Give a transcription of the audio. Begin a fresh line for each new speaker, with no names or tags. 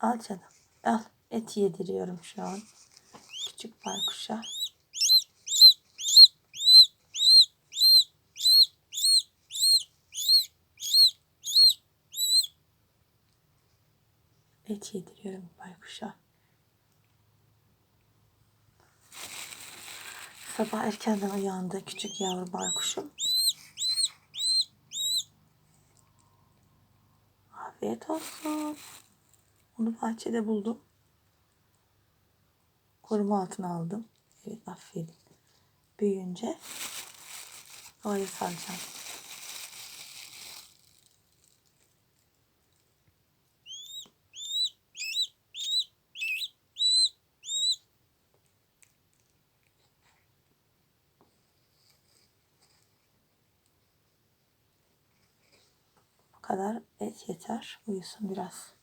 Al canım. Al. Et yediriyorum şu an. Küçük baykuşa. Et yediriyorum baykuşa. Sabah erkenden uyandı küçük yavru baykuşum. Afiyet olsun. Onu bahçede buldum. Koruma altına aldım. Evet aferin. Büyüyünce havaya salacağım. Bu kadar et yeter. Uyusun biraz.